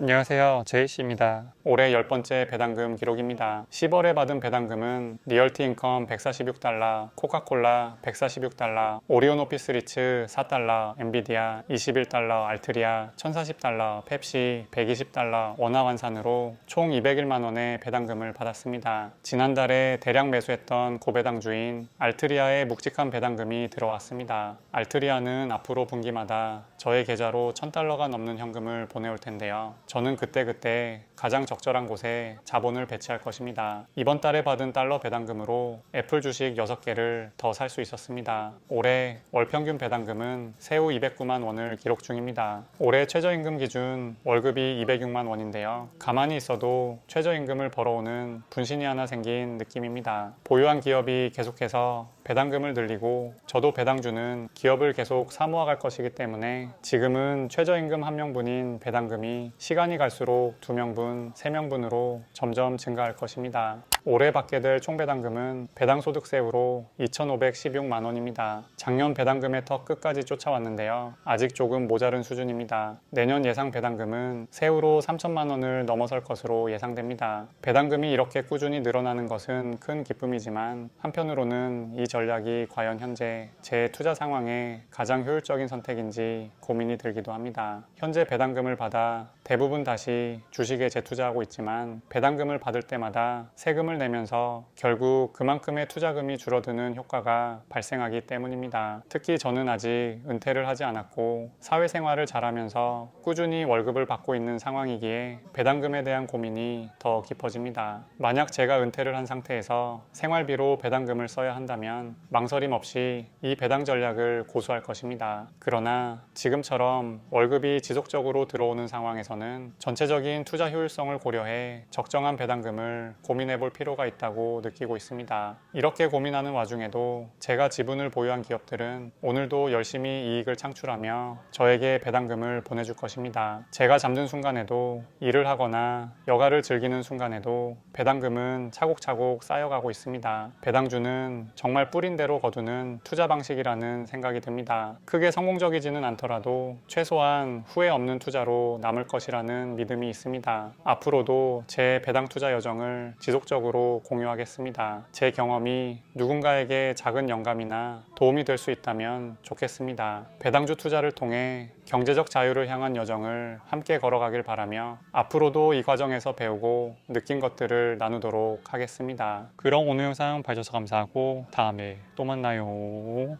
안녕하세요. 제이씨입니다. 올해 열 번째 배당금 기록입니다. 10월에 받은 배당금은 리얼티 인컴 146달러, 코카콜라 146달러, 오리온 오피스 리츠 4달러, 엔비디아 21달러, 알트리아 1040달러, 펩시 120달러, 원화환산으로 총 201만 원의 배당금을 받았습니다. 지난달에 대량 매수했던 고배당주인 알트리아의 묵직한 배당금이 들어왔습니다. 알트리아는 앞으로 분기마다 저의 계좌로 1000달러가 넘는 현금을 보내올 텐데요. 저는 그때그때 가장 적절한 곳에 자본을 배치할 것입니다. 이번 달에 받은 달러 배당금으로 애플 주식 6개를 더 살 수 있었습니다. 올해 월 평균 배당금은 새우 209만 원을 기록 중입니다. 올해 최저임금 기준 월급이 206만 원인데요. 가만히 있어도 최저임금을 벌어오는 분신이 하나 생긴 느낌입니다. 보유한 기업이 계속해서 배당금을 늘리고 저도 배당주는 기업을 계속 사모아갈 것이기 때문에 지금은 최저임금 한 명분인 배당금이 시간 이 갈수록 두 명분, 세 명분으로 점점 증가할 것입니다. 올해 받게 될 총 배당금은 배당소득세로 2,516만 원입니다. 작년 배당금의 턱 끝까지 쫓아왔는데요. 아직 조금 모자른 수준입니다. 내년 예상 배당금은 세후로 3천만 원을 넘어설 것으로 예상됩니다. 배당금이 이렇게 꾸준히 늘어나는 것은 큰 기쁨이지만 한편으로는 이 전략이 과연 현재 제 투자 상황에 가장 효율적인 선택인지 고민이 들기도 합니다. 현재 배당금을 받아 대부분 다시 주식에 재투자하고 있지만 배당금을 받을 때마다 세금을 내면서 결국 그만큼의 투자금이 줄어드는 효과가 발생하기 때문입니다. 특히 저는 아직 은퇴를 하지 않았고 사회생활을 잘하면서 꾸준히 월급을 받고 있는 상황이기에 배당금에 대한 고민이 더 깊어집니다. 만약 제가 은퇴를 한 상태에서 생활비로 배당금을 써야 한다면 망설임 없이 이 배당 전략을 고수할 것입니다. 그러나 지금처럼 월급이 지속적으로 들어오는 상황에서는 전체적인 투자 효율성을 고려해 적정한 배당금을 고민해 볼 필요가 있다고 느끼고 있습니다. 이렇게 고민하는 와중에도 제가 지분을 보유한 기업들은 오늘도 열심히 이익을 창출하며 저에게 배당금을 보내줄 것입니다. 제가 잠든 순간에도 일을 하거나 여가를 즐기는 순간에도 배당금은 차곡차곡 쌓여가고 있습니다. 배당주는 정말 뿌린 대로 거두는 투자 방식이라는 생각이 듭니다. 크게 성공적이지는 않더라도 최소한 후회 없는 투자로 남을 것이라는 믿음이 있습니다. 앞으로도 제 배당 투자 여정을 지속적 으로 공유하겠습니다. 제 경험이 누군가에게 작은 영감이나 도움이 될 수 있다면 좋겠습니다. 배당주 투자를 통해 경제적 자유를 향한 여정을 함께 걸어가길 바라며 앞으로도 이 과정에서 배우고 느낀 것들을 나누도록 하겠습니다. 그럼 오늘 영상 봐주셔서 감사하고 다음에 또 만나요.